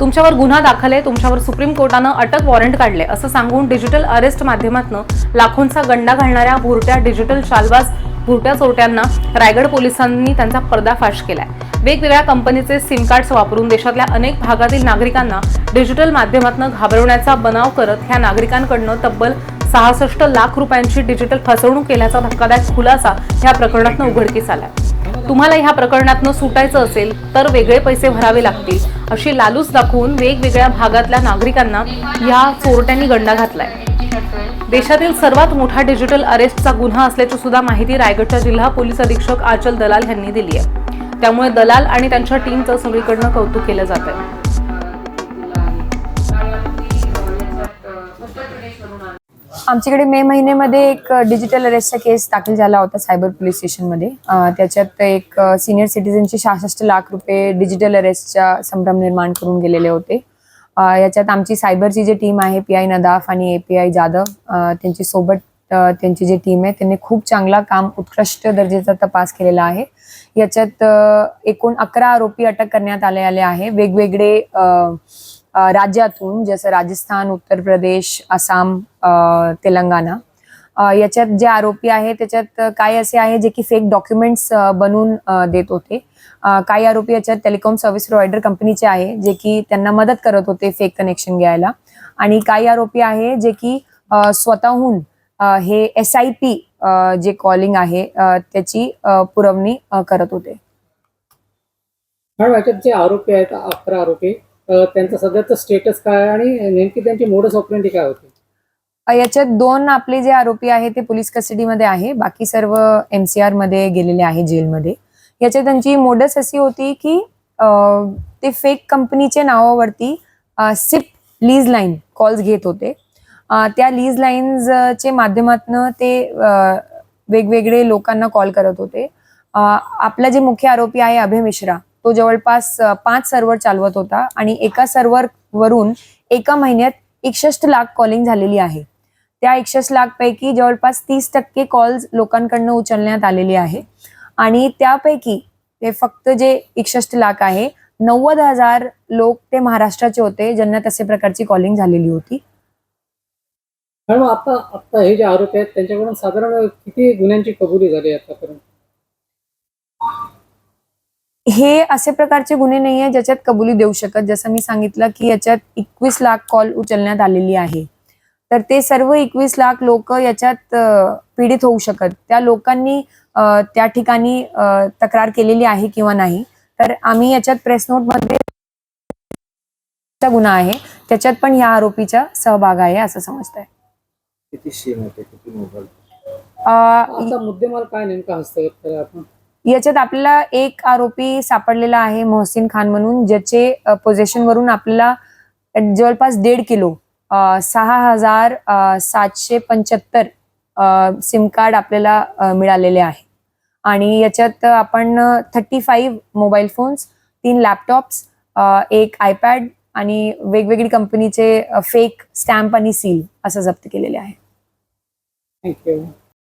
तुमच्यावर गुन्हा दाखल आहे तुमच्यावर सुप्रीम कोर्टानं अटक वॉरंट काढले असं सांगून डिजिटल अरेस्ट माध्यमातून लाखोंचा गंडा घालणाऱ्या भुरट्या डिजिटल शालवाज भुरट्या चोरट्यांना रायगड पोलिसांनी त्यांचा पर्दाफाश केलाय. वेगवेगळ्या कंपनीचे सिम कार्ड्स वापरून देशातल्या अनेक भागातील नागरिकांना डिजिटल माध्यमातून घाबरवण्याचा बनाव करत ह्या नागरिकांकडनं तब्बल सहासष्ट लाख रुपयांची डिजिटल फसवणूक केल्याचा धक्कादायक खुलासा ह्या प्रकरणातून उघडकीस आलाय. तुम्हाला ह्या प्रकरणातनं सुटायचं असेल तर वेगळे पैसे भरावे लागतील. अशी लालूच दाखवून वेगवेगळ्या भागातल्या नागरिकांना या चोरट्यांनी गंडा घातलाय. देशातील सर्वात मोठा डिजिटल अरेस्टचा गुन्हा असल्याची सुद्धा माहिती रायगडच्या जिल्हा पोलीस अधीक्षक आचल दलाल यांनी दिली आहे त्यामुळे दलाल आणि त्यांच्या टीमचं सगळीकडनं कौतुक केलं जात आहे आमच्याकडे मे महिन्यामध्ये एक डिजिटल अरेस्टचा केस दाखल झाला होता सायबर पोलीस स्टेशनमध्ये त्याच्यात एक सिनियर सिटीजनचे सहासष्ट लाख रुपये डिजिटल अरेस्टचा संभ्रम निर्माण करून गेलेले होते. याच्यात आमची सायबरची जी टीम आहे पी आय नदाफ आणि ए पी आय जाधव त्यांची सोबत त्यांची जी टीम आहे त्यांनी खूप चांगला काम उत्कृष्ट दर्जेचा तपास केलेला आहे. याच्यात एकूण अकरा आरोपी अटक करण्यात आले आले आहे. वेगवेगळे राज्यातून जसं राजस्थान उत्तर प्रदेश आसाम तेलंगणा. याच्यात जे आरोपी आहे त्याच्यात काय असे आहे जे की फेक डॉक्युमेंट्स बनवून देत होते. काही आरोपी याच्यात टेलिकॉम सर्व्हिस प्रोव्हायडर कंपनीचे आहे जे की त्यांना मदत करत होते फेक कनेक्शन घ्यायला. आणि काही आरोपी आहे जे की स्वतःहून हे एस आय पी जे कॉलिंग आहे त्याची पुरवणी करत होते. जे आरोपी आहेत अकरा आरोपी त्यांचं सध्याचं स्टेटस काय आणि नेमकी त्यांची मोडस ऑपरेंटी काय होती? याच्यात दोन आपले जे आरोपी आहेत ते पोलीस कस्टडीमध्ये आहे. बाकी सर्व एमसीआरमध्ये गेलेले आहे जेलमध्ये. याच्यात त्यांची मोडस अशी होती की ते फेक कंपनीच्या नावावरती सिप लीज लाईन कॉल्स घेत होते. त्या लीज लाईन्सचे माध्यमातनं ते वेगवेगळे लोकांना कॉल करत होते. आपला जे मुख्य आरोपी आहे अभय मिश्रा तो जवळपास पाच सर्व्हर चालवत होता आणि एका सर्व्हर वरून एका महिन्यात एकसष्ट लाख कॉलिंग झालेली आहे. त्या एकसष्ट लाख पैकी जवळपास तीस टक्के कॉल्स लोकांकडनं उचलण्यात आलेली आहे. आणि त्यापैकी ते फक्त जे एकसष्ट लाख आहे नव्वद हजार लोक ते महाराष्ट्राचे होते ज्यांना तसे प्रकारची कॉलिंग झालेली होती. मॅडम आता आता हे जे आरोप आहेत त्यांच्याकडून साधारण किती गुन्ह्यांची कबुली झाली आतापर्यंत? हे असे प्रकारचे गुन्हे नाही आहे ज्याच्यात कबुली देऊ शकत. जसं मी सांगितलं की याच्यात एकवीस लाख कॉल उचलण्यात आलेली आहे. तर ते सर्व एकवीस लाख लोक याच्यात पीडित होऊ शकत. त्या लोकांनी त्या ठिकाणी तक्रार केलेली आहे किंवा नाही. तर आम्ही याच्यात प्रेस नोटमध्ये चा गुन्हा आहे. त्याच्यात पण या आरोपीचा सहभाग आहे असं समजत आहे किती सीम होते? किती मोबाईल? आता मुद्देमाल काय नेमका हस्तगत करा आपण याच्यात आपल्याला एक आरोपी सापडलेला आहे मोहसिन खान म्हणून ज्याचे पोझिशन वरून आपल्याला जवळपास दीड किलो सहा हजार सातशे पंच्याहत्तर सिम कार्ड आपल्याला मिळालेले आहे. आणि याच्यात आपण थर्टी फाईव्ह मोबाईल फोन्स तीन लॅपटॉप्स एक आयपॅड आणि वेगवेगळी कंपनीचे फेक स्टॅम्प आणि सील असं जप्त केलेले आहे. थँक्यू